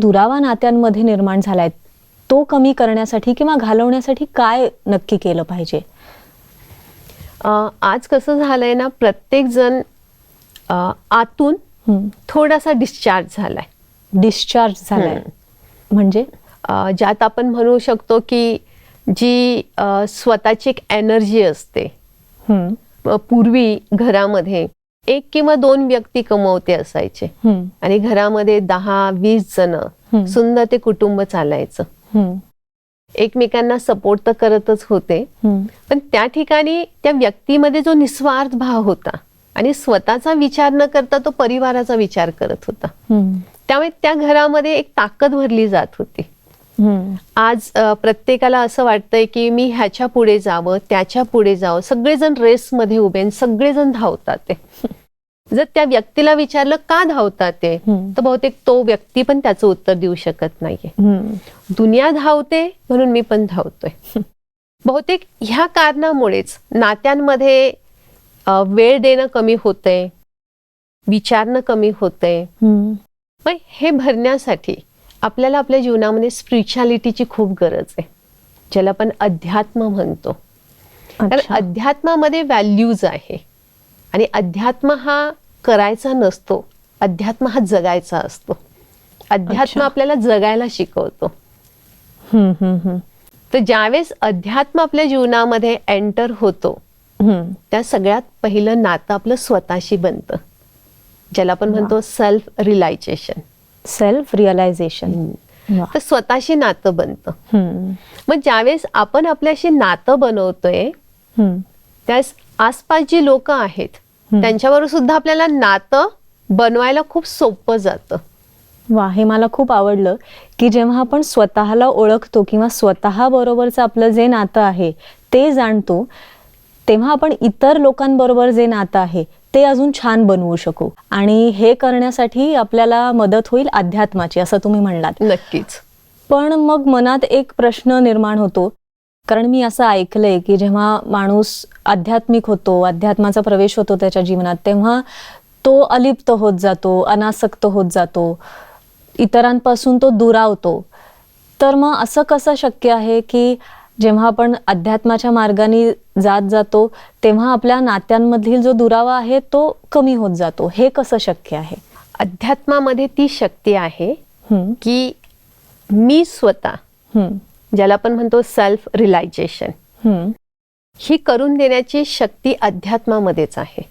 दुरावा नात्यांमध्ये निर्माण झालाय तो कमी करण्यासाठी किंवा घालवण्यासाठी काय नक्की केलं पाहिजे? आज कसं झालंय ना प्रत्येक जण आतून. थोडासा डिस्चार्ज झालाय. डिस्चार्ज झालाय. म्हणजे? ज्यात आपण म्हणू शकतो की जी स्वतःची एक एनर्जी असते. पूर्वी घरामध्ये एक किंवा दोन व्यक्ती कमवते असायचे. आणि घरामध्ये दहा वीस जण. सुंदर ते कुटुंब चालायचं. एकमेकांना सपोर्ट तर करतच होते. पण त्या ठिकाणी त्या व्यक्तीमध्ये जो निस्वार्थ भाव होता आणि स्वतःचा विचार न करता तो परिवाराचा विचार करत होता. त्यामुळे त्या घरामध्ये एक ताकद भरली जात होती. आज प्रत्येकाला असं वाटतंय की मी ह्याच्या पुढे जावं त्याच्या पुढे जावं. सगळेजण रेसमध्ये उभे सगळेजण धावतात ते. जर त्या व्यक्तीला विचारलं का धावतात ते. तर बहुतेक तो व्यक्ती पण त्याचं उत्तर देऊ शकत नाहीये. दुनिया धावते म्हणून मी पण धावतोय. बहुतेक ह्या कारणामुळेच नात्यांमध्ये वेळ देणं कमी होतंय विचारणं कमी होतंय. पण हे भरण्यासाठी आपल्याला आपल्या जीवनामध्ये स्पिरिच्युअलिटीची खूप गरज आहे ज्याला आपण अध्यात्म म्हणतो कारण. अध्यात्मामध्ये व्हॅल्यूज आहे आणि अध्यात्म हा करायचा नसतो अध्यात्म हा जगायचा असतो अध्यात्म. आपल्याला जगायला शिकवतो. तर ज्यावेळेस अध्यात्म आपल्या जीवनामध्ये एंटर होतो हम्म. त्या सगळ्यात पहिलं नातं आपलं स्वतःशी बनतं ज्याला आपण म्हणतो सेल्फ रिलायझेशन सेल्फ रिअलायझेशन. तर स्वतःशी नातं बनतं. मग ज्यावेळेस आपण आपल्याशी नातं बनवतोय. त्यावेळेस आसपास जी लोक आहेत. त्यांच्याबरोबर सुद्धा आपल्याला नातं बनवायला खूप सोपं जातं वा हे मला खूप आवडलं की जेव्हा आपण स्वतःला ओळखतो किंवा स्वतः बरोबरचं आपलं जे नातं आहे ते जाणतो तेव्हा आपण इतर लोकांबरोबर जे नातं आहे ते अजून छान बनवू शकू. आणि हे करण्यासाठी आपल्याला मदत होईल अध्यात्माची असं तुम्ही म्हणलात. नक्कीच. पण मग मनात एक प्रश्न निर्माण होतो. कारण मी असं ऐकलंय की जेव्हा माणूस आध्यात्मिक होतो अध्यात्माचा प्रवेश होतो त्याच्या जीवनात तेव्हा तो अलिप्त होत जातो अनासक्त होत जातो इतरांपासून तो दुरावतो. तर मग असं कसं शक्य आहे की जेव्हा आपण अध्यात्माच्या मार्गाने जात जातो तेव्हा आपल्या नात्यांमधील जो दुरावा आहे तो कमी होत जातो. हे कसं शक्य आहे? अध्यात्मामध्ये ती शक्ती आहे की मी स्वतः ज्याला आपण म्हणतो सेल्फ रिलायझेशन ही. करून देण्याची शक्ती अध्यात्मामध्येच आहे.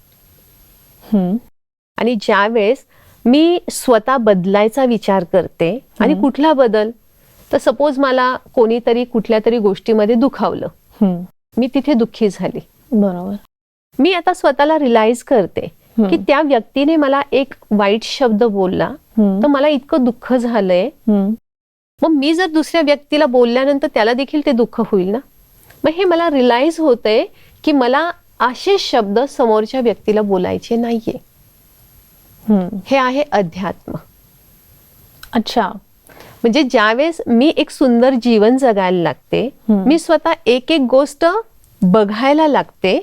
आणि ज्यावेळेस मी स्वतः बदलायचा विचार करते आणि. कुठला बदल? तर सपोज मला कोणीतरी कुठल्या तरी गोष्टीमध्ये दुखावलं. मी तिथे दुःखी झाली. बरोबर. मी आता स्वतःला रिलाईज करते. की त्या व्यक्तीने मला एक वाईट शब्द बोलला तर मला इतकं दुःख झालंय. मग मी जर दुसऱ्या व्यक्तीला बोलल्यानंतर त्याला देखील ते दुःख होईल ना? मग हे मला रिलाईज होतंय की मला असे शब्द समोरच्या व्यक्तीला बोलायचे नाहीये. हे आहे अध्यात्म. अच्छा. म्हणजे ज्यावेळेस मी एक सुंदर जीवन जगायला लागते. मी स्वतः एक एक गोष्ट बघायला लागते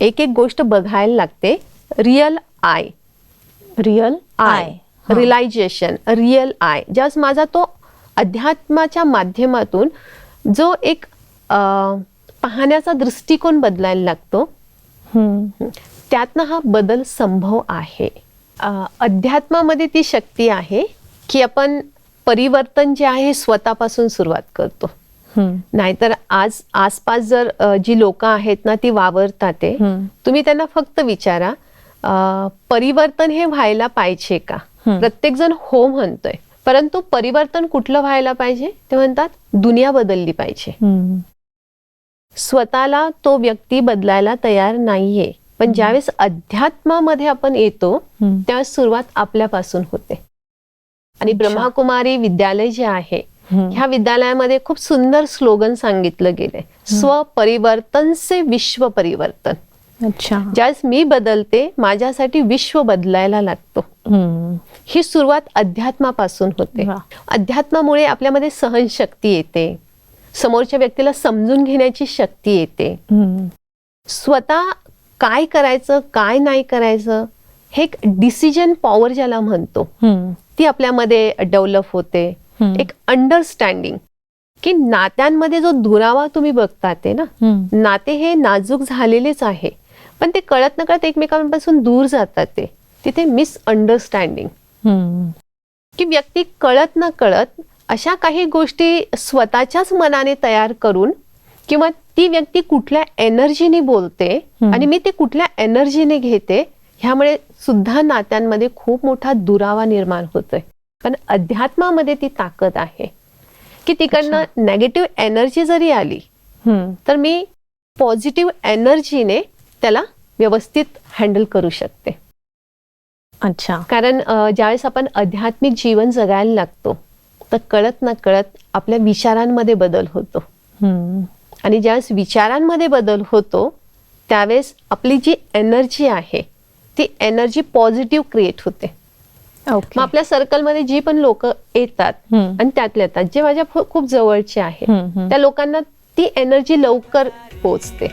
एक एक गोष्ट बघायला लागते real I real I realization real I ज्यावेळेस माझा तो अध्यात्माच्या माध्यमातून जो एक पाहण्याचा दृष्टिकोन बदलायला लागतो त्यातनं हा बदल संभव आहे. अध्यात्मामध्ये ती शक्ती आहे की आपण परिवर्तन जे आहे स्वतःपासून सुरुवात करतो. नाहीतर आज आसपास जर जी लोक आहेत ना ती वावरतात ते. तुम्ही त्यांना फक्त विचारा परिवर्तन हे व्हायला पाहिजे का. प्रत्येक जण हो म्हणतोय. परंतु परिवर्तन कुठलं व्हायला पाहिजे? ते म्हणतात दुनिया बदलली पाहिजे. स्वतःला तो व्यक्ती बदलायला तयार नाहीये. पण ज्यावेळेस अध्यात्मामध्ये आपण येतो. त्यावेळेस सुरुवात आपल्यापासून होते. आणि. ब्रह्माकुमारी विद्यालय जे आहे ह्या विद्यालयामध्ये खूप सुंदर स्लोगन सांगितलं गेलंय स्वपरिवर्तन से विश्व परिवर्तन अच्छा ज्यावेळेस मी बदलते माझ्यासाठी विश्व बदलायला लागतो. ही सुरुवात अध्यात्मापासून होते. अध्यात्मामुळे आपल्यामध्ये सहनशक्ती येते समोरच्या व्यक्तीला समजून घेण्याची शक्ती येते. स्वतः काय करायचं काय नाही करायचं हे एक डिसिजन पॉवर ज्याला म्हणतो. ती आपल्यामध्ये डेव्हलप होते. एक अंडरस्टँडिंग की नात्यांमध्ये जो दुरावा तुम्ही बघतात ते ना. नाते हे नाजूक झालेलेच आहे पण ते कळत न कळत एकमेकांपासून दूर जातात ते तिथे मिसअंडरस्टँडिंग. की व्यक्ती कळत न कळत अशा काही गोष्टी स्वतःच्याच मनाने तयार करून किंवा ती व्यक्ती कुठल्या एनर्जीने बोलते. आणि मी ते कुठल्या एनर्जीने घेते ह्यामुळे सुद्धा नात्यांमध्ये खूप मोठा दुरावा निर्माण होतोय. पण अध्यात्मामध्ये ती ताकद आहे. की तिकडनं नेगेटिव्ह एनर्जी जरी आली. तर मी पॉझिटिव्ह एनर्जीने त्याला व्यवस्थित हँडल करू शकते. अच्छा. कारण ज्यावेळेस आपण आध्यात्मिक जीवन जगायला लागतो तर कळत न कळत आपल्या विचारांमध्ये बदल होतो. हम्म. आणि ज्यावेळेस विचारांमध्ये बदल होतो त्यावेळेस आपली जी एनर्जी आहे ती एनर्जी पॉझिटिव्ह क्रिएट होते. मग आपल्या सर्कलमध्ये जी पण लोक येतात आणि त्यातल्या येतात जे माझ्या खूप जवळचे आहे त्या लोकांना ती एनर्जी लवकर पोचते